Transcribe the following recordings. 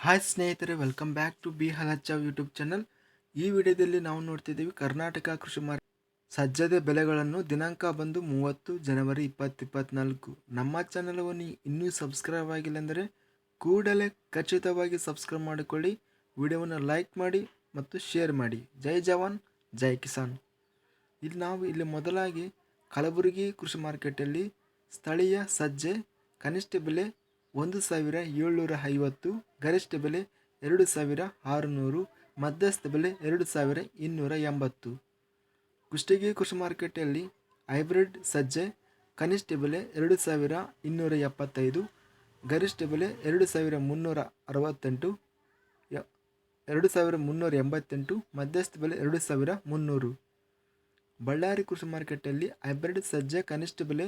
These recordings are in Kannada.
ಹಾಯ್ ಸ್ನೇಹಿತರೆ ವೆಲ್ಕಮ್ ಬ್ಯಾಕ್ ಟು ಬಿ ಹಲಚಾವ್ ಯೂಟ್ಯೂಬ್ ಚಾನಲ್ ಈ ವಿಡಿಯೋದಲ್ಲಿ ನಾವು ನೋಡ್ತಿದ್ದೀವಿ ಕರ್ನಾಟಕ ಕೃಷಿ ಮಾರ್ ಸಜ್ಜದ ಬೆಲೆಗಳನ್ನು ದಿನಾಂಕ ಬಂದು ಮೂವತ್ತು ಜನವರಿ ಇಪ್ಪತ್ತಿಪ್ಪತ್ನಾಲ್ಕು ನಮ್ಮ ಚಾನಲವನ್ನು ಇನ್ನೂ ಸಬ್ಸ್ಕ್ರೈಬ್ ಆಗಿಲ್ಲ ಅಂದರೆ ಕೂಡಲೇ ಖಚಿತವಾಗಿ ಸಬ್ಸ್ಕ್ರೈಬ್ ಮಾಡಿಕೊಳ್ಳಿ, ವಿಡಿಯೋವನ್ನು ಲೈಕ್ ಮಾಡಿ ಮತ್ತು ಶೇರ್ ಮಾಡಿ. ಜೈ ಜವಾನ್, ಜೈ ಕಿಸಾನ್. ಇಲ್ಲಿ ನಾವು ಇಲ್ಲಿ ಮೊದಲಾಗಿ ಕಲಬುರಗಿ ಕೃಷಿ ಮಾರ್ಕೆಟಲ್ಲಿ ಸ್ಥಳೀಯ ಸಜ್ಜೆ, ಕನಿಷ್ಠ ಬೆಲೆ ಒಂದು ಸಾವಿರ ಏಳ್ನೂರ ಐವತ್ತು ಗರಿಷ್ಠ ಬೆಲೆ ಎರಡು ಸಾವಿರ ಆರುನೂರು, ಮಧ್ಯಸ್ಥ ಬೆಲೆ ಎರಡು ಸಾವಿರ ಇನ್ನೂರ ಎಂಬತ್ತು ಕುಷ್ಟಗಿ ಕೃಷಿ ಮಾರ್ಕೆಟಲ್ಲಿ ಹೈಬ್ರಿಡ್ ಸಜ್ಜೆ, ಕನಿಷ್ಠ ಬೆಲೆ ಎರಡು ಸಾವಿರ ಇನ್ನೂರ ಎಪ್ಪತ್ತೈದು ಗರಿಷ್ಠ ಬೆಲೆ ಎರಡು ಸಾವಿರ ಮುನ್ನೂರ ಅರವತ್ತೆಂಟು ಎರಡು ಸಾವಿರ ಮುನ್ನೂರ ಎಂಬತ್ತೆಂಟು ಮಧ್ಯಸ್ಥ ಬೆಲೆ ಎರಡು ಸಾವಿರ ಮುನ್ನೂರು. ಬಳ್ಳಾರಿ ಕೃಷಿ ಮಾರ್ಕೆಟಲ್ಲಿ ಹೈಬ್ರಿಡ್ ಸಜ್ಜೆ, ಕನಿಷ್ಠ ಬೆಲೆ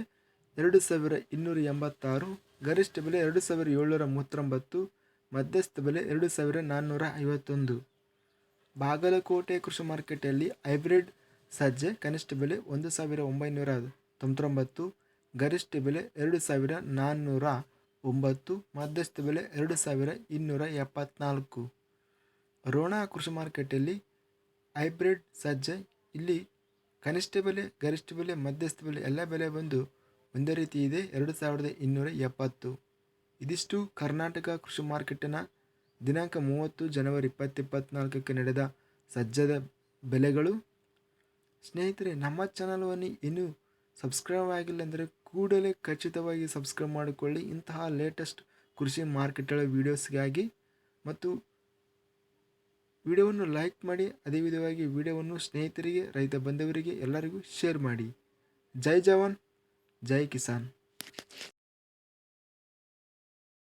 ಎರಡು ಸಾವಿರ ಇನ್ನೂರ ಎಂಬತ್ತಾರು ಗರಿಷ್ಠ ಬೆಲೆ ಎರಡು ಸಾವಿರ ಏಳ್ನೂರ ಮೂವತ್ತೊಂಬತ್ತು, ಮಧ್ಯಸ್ಥ ಬೆಲೆ ಎರಡು ಸಾವಿರ ನಾನ್ನೂರ ಐವತ್ತೊಂದು. ಬಾಗಲಕೋಟೆ ಕೃಷಿ ಮಾರ್ಕೆಟಲ್ಲಿ ಹೈಬ್ರಿಡ್ ಸಜ್ಜೆ ಕನಿಷ್ಠ ಬೆಲೆ ಒಂದು ಸಾವಿರ ಒಂಬೈನೂರ ತೊಂಬತ್ತೊಂಬತ್ತು, ಗರಿಷ್ಠ ಬೆಲೆ ಎರಡು ಸಾವಿರ ನಾನ್ನೂರ ಒಂಬತ್ತು, ಮಧ್ಯಸ್ಥ ಬೆಲೆ ಎರಡು ಸಾವಿರ ಇನ್ನೂರ ಎಪ್ಪತ್ನಾಲ್ಕು. ರೋಣ ಕೃಷಿ ಮಾರ್ಕೆಟಲ್ಲಿ ಹೈಬ್ರಿಡ್ ಸಜ್ಜೆ ಇಲ್ಲಿ ಕನಿಷ್ಠ ಬೆಲೆ, ಗರಿಷ್ಠ ಬೆಲೆ, ಮಧ್ಯಸ್ಥ ಬೆಲೆ ಎಲ್ಲ ಬೆಲೆ ಬಂದು ಒಂದೇ ರೀತಿ ಇದೆ ಎರಡು ಸಾವಿರದ ಇನ್ನೂರ ಎಪ್ಪತ್ತು. ಇದಿಷ್ಟು ಕರ್ನಾಟಕ ಕೃಷಿ ಮಾರ್ಕೆಟಿನ ದಿನಾಂಕ ಮೂವತ್ತು ಜನವರಿ ಇಪ್ಪತ್ತು ಇಪ್ಪತ್ನಾಲ್ಕಕ್ಕೆ ನಡೆದ ಸಜ್ಜದ ಬೆಲೆಗಳು. ಸ್ನೇಹಿತರೆ, ನಮ್ಮ ಚಾನಲ್ವನ್ನು ಇನ್ನೂ ಸಬ್ಸ್ಕ್ರೈಬ್ ಆಗಿಲ್ಲ ಅಂದರೆ ಕೂಡಲೇ ಖಚಿತವಾಗಿ ಸಬ್ಸ್ಕ್ರೈಬ್ ಮಾಡಿಕೊಳ್ಳಿ. ಇಂತಹ ಲೇಟೆಸ್ಟ್ ಕೃಷಿ ಮಾರ್ಕೆಟ್ಗಳ ವೀಡಿಯೋಸ್ಗಾಗಿ ಮತ್ತು ವಿಡಿಯೋವನ್ನು ಲೈಕ್ ಮಾಡಿ, ಅದೇ ವಿಧವಾಗಿ ವಿಡಿಯೋವನ್ನು ಸ್ನೇಹಿತರಿಗೆ, ರೈತ ಬಂಧುವರಿಗೆ ಎಲ್ಲರಿಗೂ ಶೇರ್ ಮಾಡಿ. ಜೈ ಜವಾನ್. ಜೈ ಕಿಸಾನ್